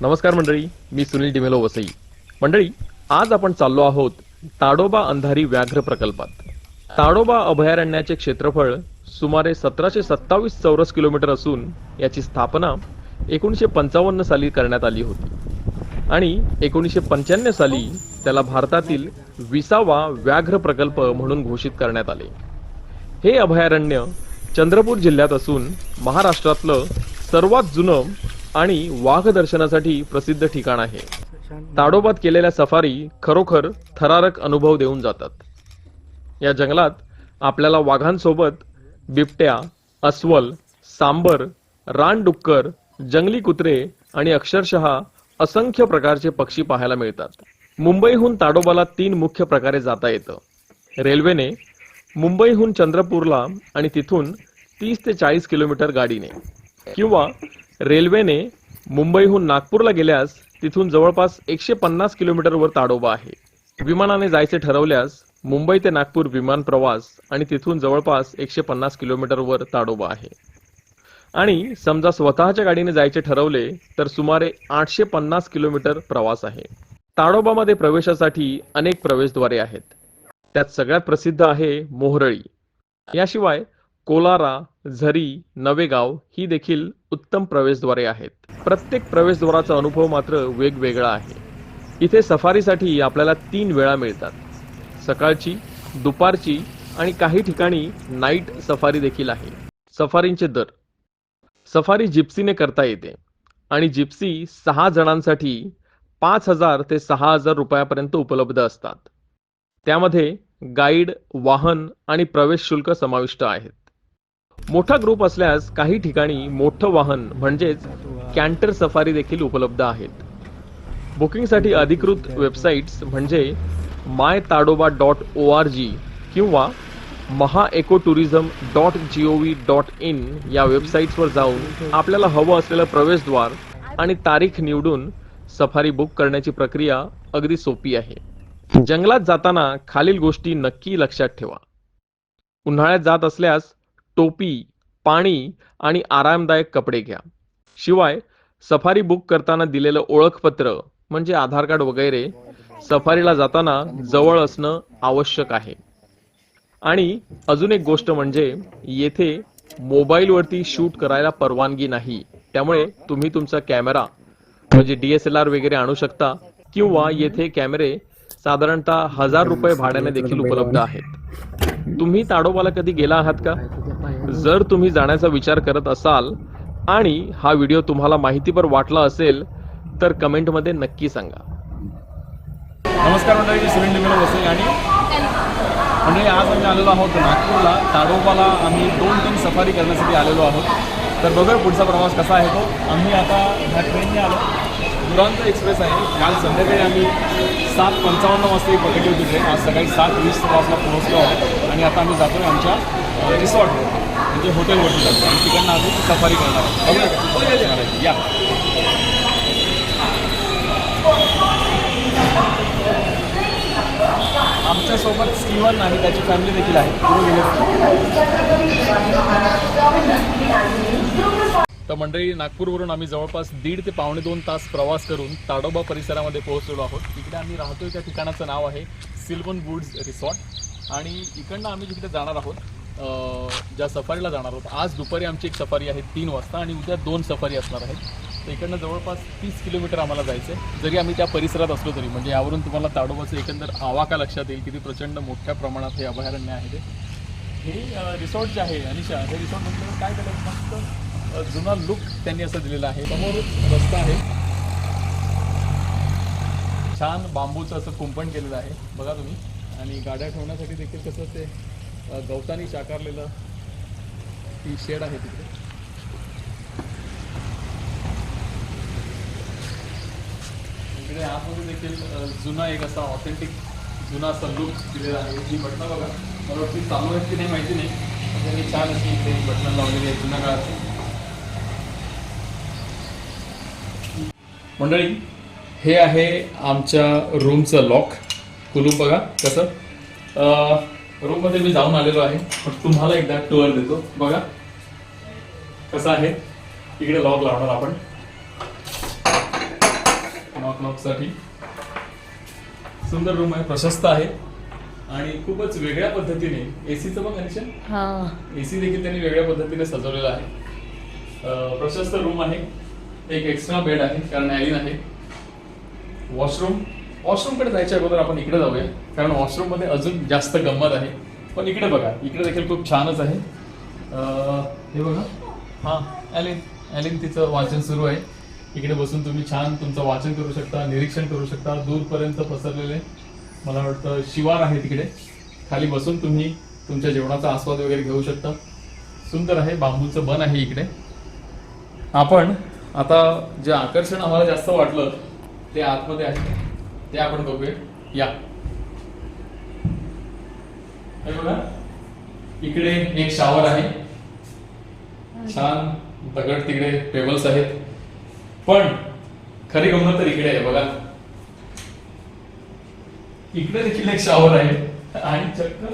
नमस्कार मंडळी मी सुनील डिमेलो वसई. मंडळी आज आपण चाललो आहोत ताडोबा अंधारी व्याघ्र प्रकल्पात. ताडोबा अभयारण्याचे क्षेत्रफळ सुमारे सतराशे सत्तावीस चौरस किलोमीटर असून याची स्थापना एकोणीसशे पंचावन्न साली करण्यात आली होती. आणि एकोणीसशे पंच्याण्णव साली त्याला भारतातील विसावा व्याघ्र प्रकल्प म्हणून घोषित करण्यात आले. हे अभयारण्य चंद्रपूर जिल्ह्यात असून महाराष्ट्रातलं सर्वात जुनं आणि वाघ दर्शनासाठी प्रसिद्ध ठिकाण आहे. ताडोबात केलेल्या सफारी खरोखर थरारक अनुभव देऊन जातात. या जंगलात आपल्याला वाघांसोबत बिबट्या अस्वल सांबर रानडुक्कर जंगली कुत्रे आणि अक्षरशः असंख्य प्रकारचे पक्षी पाहायला मिळतात. मुंबईहून ताडोबाला तीन मुख्य प्रकारे जाता येतं. रेल्वेने मुंबईहून चंद्रपूरला आणि तिथून तीस ते चाळीस किलोमीटर गाडीने किंवा रेल्वेने मुंबईहून नागपूरला गेल्यास तिथून जवळपास एकशे पन्नास किलोमीटरवर ताडोबा आहे. विमानाने जायचे ठरवल्यास मुंबई ते नागपूर विमान प्रवास आणि तिथून जवळपास एकशे पन्नास किलोमीटरवर ताडोबा आहे. आणि समजा स्वतःच्या गाडीने जायचे ठरवले तर सुमारे आठशे पन्नास किलोमीटर प्रवास आहे. ताडोबामध्ये प्रवेशासाठी अनेक प्रवेशद्वारे आहेत. त्यात सगळ्यात प्रसिद्ध आहे मोहरळी. याशिवाय कोलारा झरी नवेगाव ही देखील उत्तम प्रवेशद्वारे आहेत. प्रत्येक प्रवेशद्वाराचा अनुभव मात्र वेगवेगळा आहे. इथे सफारीसाठी आपल्याला तीन वेळा मिळतात. सकाळची दुपारची आणि काही ठिकाणी नाईट सफारी देखील आहे. सफारींचे दर. सफारी जिप्सीने करता येते आणि जिप्सी सहा जणांसाठी पाच हजार ते सहा हजार रुपयापर्यंत उपलब्ध असतात. त्यामध्ये गाईड वाहन आणि प्रवेश शुल्क समाविष्ट आहेत. मोठा ग्रुप असल्यास काही ठिकाणी मोठं वाहन म्हणजेच कॅन्टर सफारी देखील उपलब्ध आहेत. बुकिंगसाठी अधिकृत वेबसाईट्स म्हणजे my Tadoba dot O R G किंवा Maha eco tourism dot G O V dot in या वेबसाईट्सवर जाऊन आपल्याला हवं असलेलं प्रवेशद्वार आणि तारीख निवडून सफारी बुक करण्याची प्रक्रिया अगदी सोपी आहे. जंगलात जाताना खालील गोष्टी नक्की लक्षात ठेवा. उन्हाळ्यात जात असल्यास टोपी पाणी आणि आरामदायक कपडे घ्या. शिवाय सफारी बुक करताना दिलेलं ओळखपत्र म्हणजे आधार कार्ड वगैरे सफारीला जाताना जवळ असणं आवश्यक आहे. आणि अजून एक गोष्ट म्हणजे येथे मोबाईलवरती शूट करायला परवानगी नाही. त्यामुळे तुम्ही तुमचा कॅमेरा म्हणजे डीएसएलआर वगैरे आणू शकता किंवा येथे कॅमेरे साधारणतः हजार रुपये भाड्याने देखील उपलब्ध आहेत. तुम्ही ताडोबाला कधी गेला आहात का? जर तुम्ही जाण्याचा विचार करत असाल आणि हा व्हिडिओ तुम्हाला माहितीपर वाटला असेल तर कमेंटमध्ये नक्की सांगा. नमस्कार मंडळी मी सुरेंद्र मिळत असेल आणि मंडळी आज आम्ही आलेलो आहोत नागपूरला. ताडोबाला आम्ही दोन तीन सफारी करण्यासाठी आलेलो आहोत. तर बघूया पुढचा प्रवास कसा आहे तो. आम्ही आता ह्या ट्रेनने आलो. दुरांत एक्सप्रेस आहे. काल संध्याकाळी आम्ही सात पंचावन्न वाजता ही पकडली होती ट्रेन आज सकाळी सात वीस वाजता पोहोचलो आहोत. आणि आता आम्ही जातोय आमच्या रिसॉर्ट म्हणजे हॉटेलवरती जातो आणि तिकडनं आम्ही सफारी करणार या आमच्यासोबत स्टीवन आणि त्याची फॅमिली देखील आहे. तर मंडळी नागपूरवरून आम्ही जवळपास दीड ते पावणे दोन तास प्रवास करून ताडोबा परिसरामध्ये पोहोचलेलो आहोत. तिकडे आम्ही राहतोय त्या ठिकाणाचं नाव आहे सिल्वन वुड्स रिसॉर्ट. आणि इकडनं आम्ही जिकडे जाणार आहोत ज्या सफारीला जाणार आहोत. आज दुपारी आमची एक सफारी आहे तीन वाजता आणि उद्या दोन सफारी असणार आहेत. तर इकडनं जवळपास तीस किलोमीटर आम्हाला जायचं आहे जरी आम्ही त्या परिसरात असलो तरी म्हणजे यावरून तुम्हाला ताडोबाचं एकंदर आवाका लक्षात येईल किती प्रचंड मोठ्या प्रमाणात हे अभयारण्य आहे ते. हे रिसॉर्ट जे आहे अनिशा हे रिसॉर्ट म्हटलं म्हणजे काय केलं मस्त जुना लुक त्यांनी असं दिलेला आहे. समोर रस्ता आहे. छान बांबूचं असं कुंपण केलेलं आहे. बघा तुम्ही. आणि गाड्या ठेवण्यासाठी देखील कसं ते गवतानी साकारलेलं ती शेड आहे तिकडे. इकडे आतमध्ये देखील जुना एक असा ऑथेंटिक जुना असा लुक दिलेला आहे. ही बटणं बघा. मला वाटतं चालू आहेत की नाही माहिती नाही. त्यांनी छान अशी इथे बटणं लावलेली आहे जुन्या काळाची मंडळी हे आहे आमच्या रूमचं लॉक कुलूप बघा कसं. रूममध्ये मी जाऊन आलेलो आहे. पण तुम्हाला एकदा टूर देतो. बघा. कसं आहे? इकडे लॉक लावणार आपण. क्लॉकसाठी सुंदर रूम आहे प्रशस्त आहे. आणि खूपच वेगळ्या पद्धतीने एसीचं पण कनेक्शन हा. एसी देखील त्यांनी वेगळ्या पद्धतीने सजवलेला आहे. प्रशस्त रूम आहे. एक एक्स्ट्रा बेड आहे कारण ॲलिन आहे. वॉशरूम वॉशरूमकडे जायच्या अगोदर आपण इकडे जाऊया. कारण वॉशरूममध्ये अजून जास्त गंमत आहे. पण इकडे बघा इकडे देखील खूप छानच आहे. हे बघा. हां ॲलिन ॲलिन तिचं वाचन सुरू आहे. इकडे बसून तुम्ही छान तुमचं वाचन करू शकता निरीक्षण करू शकता. दूरपर्यंत पसरलेले मला वाटतं शिवार आहे तिकडे. खाली बसून तुम्ही तुमच्या जेवणाचा आस्वाद वगैरे घेऊ शकता. सुंदर आहे. बांबूचं बन आहे इकडे. आपण आता जे आकर्षण आम्हाला जास्त वाटलं ते आतमध्ये आहे. ते आपण बघूया. या. बघा. इकडे एक शावर आहे. छान दगड तिकडे टेबल्स आहेत. पण खरी गंमत तर इकडे आहे बघा. इकडे देखील एक शावर आहे. आणि चक्क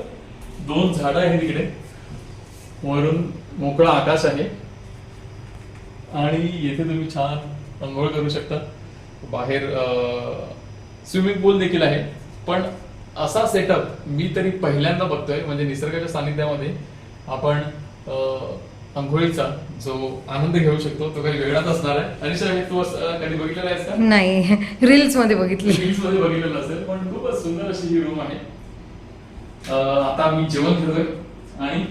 दोन झाडं आहेत इकडे. वरून मोकळा आकाश आहे. आणि येथे तुम्ही छान अंघोळ करू शकता. बाहेर स्विमिंग पूल देखील आहे. पण असा सेटअप मी तरी पहिल्यांदा बघतोय म्हणजे निसर्गाच्या सानिध्यामध्ये आपण अं, अंघोळीचा जो आनंद घेऊ शकतो तो काही वेगळाच असणार आहे. अनिशा हे तू कधी बघितलेला आहेस का? नाही रील्समध्ये बघितली. रील्समध्ये बघितलेलं असेल पण खूपच सुंदर अशी ही रूम आहे. आता आम्ही जेवण घेतोय आणि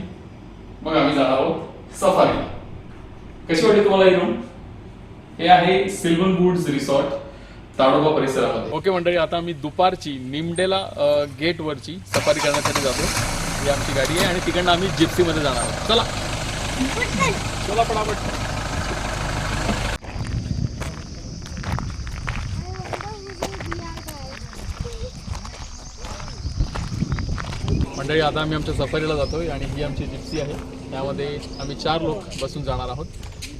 मग आम्ही जाणार आहोत सफारीला. कशी वाटली तुम्हाला ही रूम हे आहे सिल्वन वुड्स रिसॉर्ट. ताडोबा परिसरामध्ये. ओके मंडळी आता आम्ही दुपारची निमडेला गेटवरची सफारी करण्यासाठी जातो ही आमची गाडी आहे आणि तिकडनं आम्ही जिप्सीमध्ये जाणार आहोत. चला. चला पटापट. मंडळी आता आम्ही आमच्या सफारीला जातोय आणि ही आमची जिप्सी आहे. त्यामध्ये आम्ही चार लोक बसून जाणार आहोत.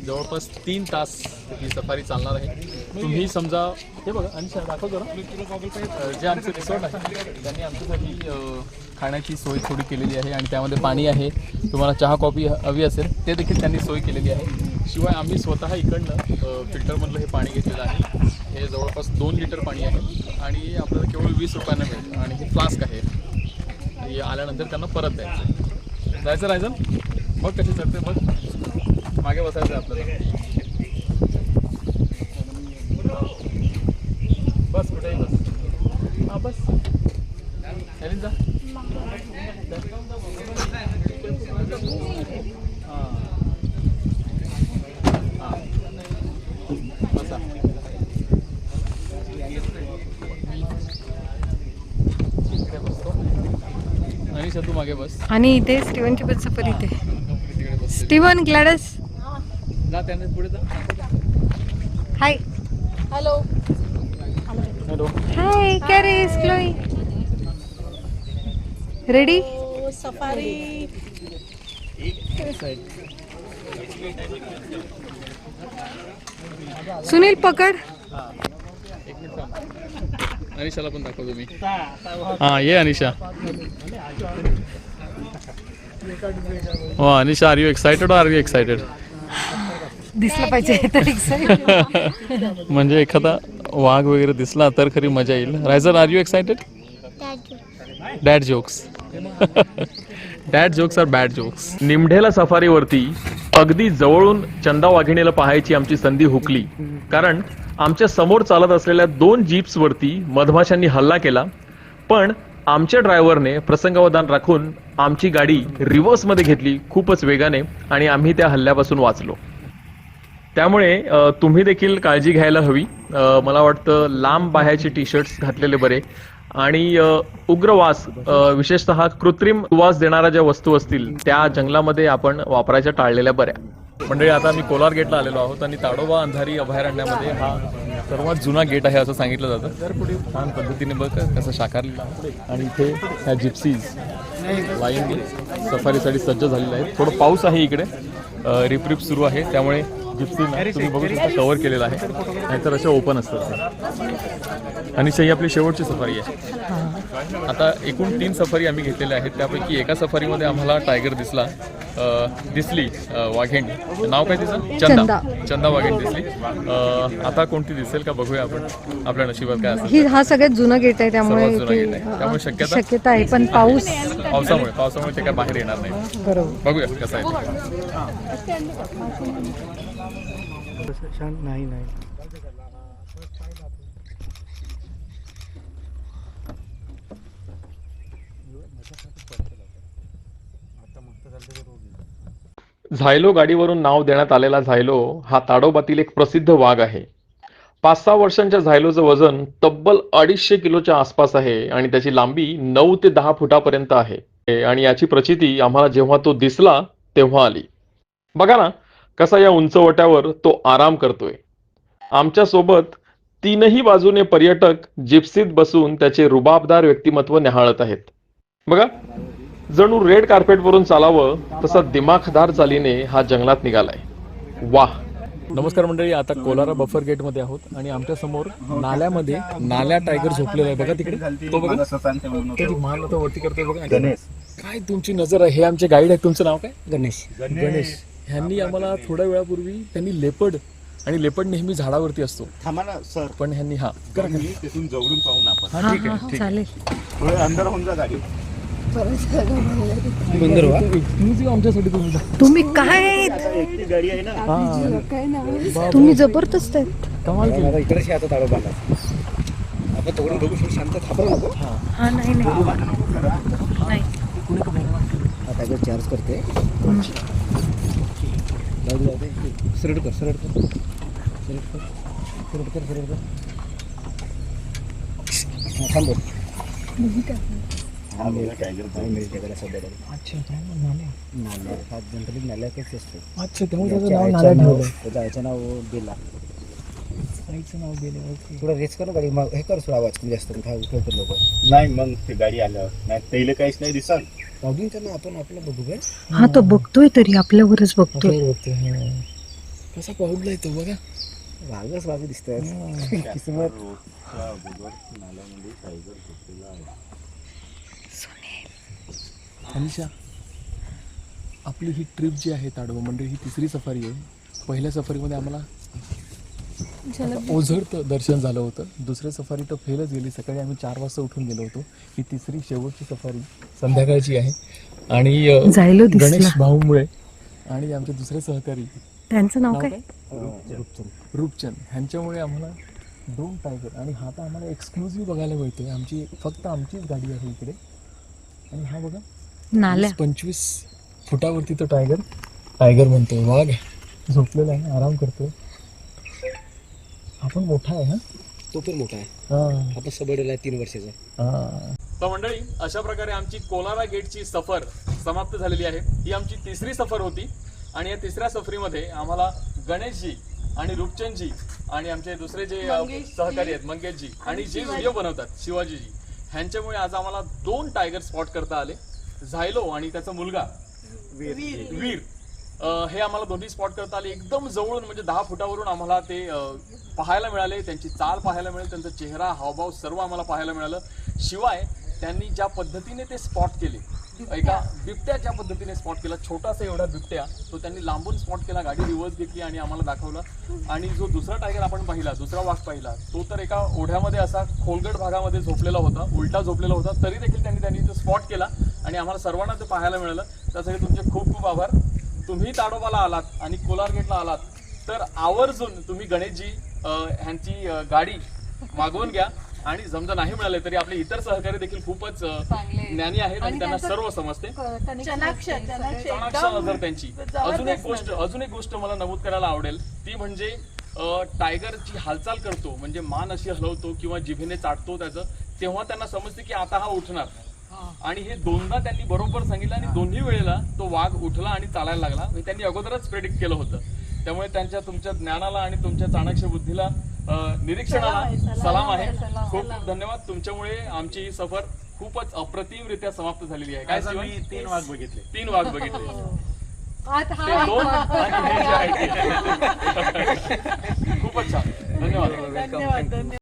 जवळपास तीन तास ही सफारी चालणार आहे. तुम्ही समजा हे बघा आणि दाखव जरा जे आमचं रिसॉर्ट आहे त्यांनी आमच्यासाठी खाण्याची सोय थोडी केलेली आहे आणि त्यामध्ये पाणी आहे. तुम्हाला चहा कॉफी हवी असेल ते देखील त्यांनी सोय केलेली आहे. शिवाय आम्ही स्वतः इकडनं फिल्टरमधलं हे पाणी घेतलेलं आहे. हे जवळपास दोन लिटर पाणी आहे आणि आपल्याला केवळ वीस रुपयांना मिळेल. आणि हे फ्लास्क आहे. हे आल्यानंतर त्यांना परत द्यायचं जायचं राहायचं मग कशी चढते मग मागे बसायचं आहे आपल्याला. बस कुठेही बस? हा बस. ह्याने जा हा. हा. बसा. इकडे बसतो. अनिशा तू मागे बस. आणि इथे स्टीव्हनची पण सफर इथे. स्टीव्हन ग्लॅडस. जा त्याने पुढे जा. हाय. हॅलो हॅलो हाय कॅरेस क्लोई रेडी सफारी सुनील पकड एक मिनिट थांब. अनिशाला पण दाखव तुम्ही हा ये अनिशा. हो Anisha are you excited are you excited दिसलं पाहिजे तर. म्हणजे एखादा वाघ वगैरे दिसला तर खरी मजा येईल. Riser are you excited dad jokes dad jokes are bad jokes Nimdhela सफारीवरती अगदी जवळून चंदा वाघिणीला पाहायची आमची संधी हुकली. कारण आमच्यासमोर चालत असलेल्या दोन जीप्स वरती मधमाशांनी हल्ला केला. पण आमच्या ड्रायव्हरने प्रसंगावधान राखून आमची गाडी रिव्हर्समध्ये घेतली खूपच वेगाने आणि आम्ही त्या हल्ल्यापासून वाचलो. त्यामुळे तुम्ही देखील काळजी घ्यायला हवी. मला वाटतं लांब बाह्याचे टी शर्ट्स घातलेले बरे. आणि उग्र वास विशेषतः कृत्रिम वास देणाऱ्या ज्या वस्तू असतील त्या जंगलामध्ये आपण वापरायच्या टाळलेल्या बऱ्या. मंडळी आता मी कोलार गेटला आलेलो आहोत आणि ताडोबा अंधारी अभयारण्यामध्ये हा सर्वात जुना गेट आहे असं सांगितलं जातं. तर छान पद्धतीने बघ कसं शाकारलेलं आणि इथे ह्या जिप्सीज लाईन सफारीसाठी सज्ज झालेल्या आहेत. थोडं पाऊस आहे इकडे. रिपरिप सुरू आहे. त्यामुळे जिप्सी तुम्ही बघू शकता कव्हर केलेलं आहे. नाहीतर अशा ओपन असतात. आणि ही आपली शेवटची सफारी आहे. आता एकूण तीन सफारी आम्ही घेतलेल्या आहेत. त्यापैकी एका सफारीमध्ये आम्हाला टायगर दिसला दिसली अ, वाघिणी नाव काय तिचं? चंदा. चंदा. वाघिणी दिसली. आता कोणती दिसेल का बघूया आपण. आपल्या नशिबात काय असेल ही हा सगळ्यात जुना गेट आहे त्यामुळे. त्यामुळे शक्यता? शक्यता आहे पण पाऊस पावसामुळे पावसामुळे ते काय बाहेर येणार नाही. बरोबर. बघूया कसं आहे ते. नाही नाही. झायलो गाडीवरून नाव देण्यात आलेला झायलो हा ताडोबातील एक प्रसिद्ध वाघ आहे. पाच सहा वर्षांच्या झायलोचं वजन तब्बल अडीचशे किलोच्या आसपास आहे आणि त्याची लांबी नऊ ते दहा फुटापर्यंत आहे. आणि याची प्रचिती आम्हाला जेव्हा तो दिसला तेव्हा आली. बघा ना कसा या उंचवट्यावर तो आराम करतोय. आमच्यासोबत तीनही बाजूने पर्यटक जिप्सीत बसून त्याचे रुबाबदार व्यक्तिमत्व निहाळत आहेत. बघा जणू रेड कार्पेटवरून चालावं तसा दिमाखदार चालीने हा जंगलात निघालाय. वाह. नमस्कार मंडळी आता कोलारा बफर गेटमध्ये आहोत आणि आमच्यासमोर नाल्यामध्ये नाल्या टायगर झोपलेला आहे. बघा तिकडे. तो बघा. तो मान वरती करतोय बघा. काय तुमची नजर आहे? हे आमचे गाईड आहे तुमचं नाव काय? गणेश. गणेश. ह्यांनी आम्हाला थोड्या वेळापूर्वी त्यांनी लेपड आणि लेपड नेहमी झाडावरती असतो. सर. पण ह्यांनी हा. तिथून जवळून पाहून आपण. हा ठीक आहे अंदर होऊन जा गाडी वा आमच्यासाठी तुम्ही काय? एकटी गाडी आहे ना तुम्ही जबरदस्त आहेत. कमाल इकडे आपण बघू शकतो. शांत थांबा नको हा नाही नाही. नाही. आता चार्ज करते. सरळ कर सरळ कर. सरळ कर सरळ कर सरळ कर. हा, हा. अच्छा नाल्या. हा जनरली नाल्यातच असतो अच्छा त्यामुळे त्याचं त्याच्या नाव नाल्या आईचं नाव बेला. आईचं नाव गेलं ओके. थोडं रेस कर ना गाडी. मग हे कर थोडा आवाज. कमी जास्त उठवतो लोक? नाही मग ते गाडी आल्यावर नाही पहिले काहीच नाही दिसत. लॉगिंग कर ना आपण आपलं बघू काय? हा तो बघतोय तरी आपल्यावरच बघतोय. बघतोय, हा. कसा पाऊडलाय तो बघा. वाघच वाघ दिसतात किस्मत. नाल्यामध्ये टायगर झोपलेला आहे अनिशा आपली ही ट्रिप जी आहे ताडोबा म्हणजे ही तिसरी सफारी आहे. पहिल्या सफारीमध्ये आम्हाला ओझरतं दर्शन झालं होतं. दुसऱ्या सफारी तर फेलच गेली. सकाळी आम्ही चार वाजता उठून गेलो होतो. ही तिसरी शेवटची सफारी संध्याकाळची आहे. आणि. गणेश भाऊमुळे आणि आमचे दुसरे सहकारी. त्यांचं नाव काय? काय? रूपचंद. ह्यांच्यामुळे आम्हाला दोन टायगर आणि हा तर आम्हाला एक्सक्लुझिव्ह बघायला मिळतोय. आमची फक्त आमचीच गाडी आहे इकडे. आणि हा बघा नाल्या. वीस पंचवीस फुटावरती तो टायगर टायगर म्हणतोय. वाघ झोपलेला आहे. आराम करतोय. आपण मोठा आहे तो पण मोठा आहे. हा. आपण सबडला तीन वर्षाचा. तर मंडळी अशा प्रकारे आमची कोलारा गेटची सफर समाप्त झालेली आहे. ही आमची तिसरी सफर होती आणि या तिसऱ्या सफरीमध्ये आम्हाला गणेशजी आणि रूपचंदजी आणि आमचे दुसरे जे सहकारी आहेत मंगेशजी आणि जे व्हिडिओ बनवतात शिवाजीजी. ह्यांच्यामुळे आज आम्हाला दोन टायगर स्पॉट करता आले. झायलो आणि त्याचा मुलगा वीर. अ, हे आम्हाला दोन्ही स्पॉट करता आले. एकदम जवळून म्हणजे दहा फुटावरून आम्हाला ते अ, पाहायला मिळाले. त्यांची चाल पाहायला मिळेल त्यांचा चेहरा हावभाव सर्व आम्हाला पाहायला मिळालं. शिवाय त्यांनी ज्या पद्धतीने ते स्पॉट केले एका बिबट्या ज्या पद्धतीने स्पॉट केला छोटासा एवढा बिबट्या तो त्यांनी लांबून स्पॉट केला गाडी रिव्हर्स घेतली आणि आम्हाला दाखवला. आणि जो दुसरा टायगर आपण पाहिला दुसरा वाघ पाहिला तो तर एका ओढ्यामध्ये असा खोलगट भागामध्ये झोपलेला होता उलटा झोपलेला होता तरी देखील त्यांनी त्यांनी तो स्पॉट केला. आणि आम्हाला सर्वांना ते पाहायला मिळालं. त्यासाठी तुमचे खूप खूप आभार. तुम्ही ताडोबाला आलात आणि कोलार गेटला आलात. तर आवर्जून तुम्ही गणेशजी ह्यांची गाडी मागवून घ्या. आणि समजा नाही मिळाले तरी आपले इतर सहकारी देखील खूपच ज्ञानी आहेत आणि त्यांना सर्व समजते. त्यांची. अजून एक गोष्ट अजून एक गोष्ट मला नमूद करायला आवडेल. ती म्हणजे टायगरची हालचाल करतो म्हणजे मान अशी हलवतो किंवा जिभेने चाटतो त्याचं तेव्हा त्यांना समजते की आता हा उठणार. आणि हे दोनदा त्यांनी बरोबर सांगितलं आणि दोन्ही वेळेला तो वाघ उठला आणि चालायला लागला. हे त्यांनी अगोदरच प्रेडिक्ट केलं होतं. त्यामुळे त्यांच्या तुमच्या ज्ञानाला आणि तुमच्या चाणक्य बुद्धीला निरीक्षणाला सलाम आहे खूप खूप धन्यवाद. तुमच्यामुळे आमची ही सफर खूपच अप्रतिमरित्या समाप्त झालेली आहे. काय मी तीन वाघ बघितले. तीन वाघ बघितले. हा. खूपच छान. धन्यवाद.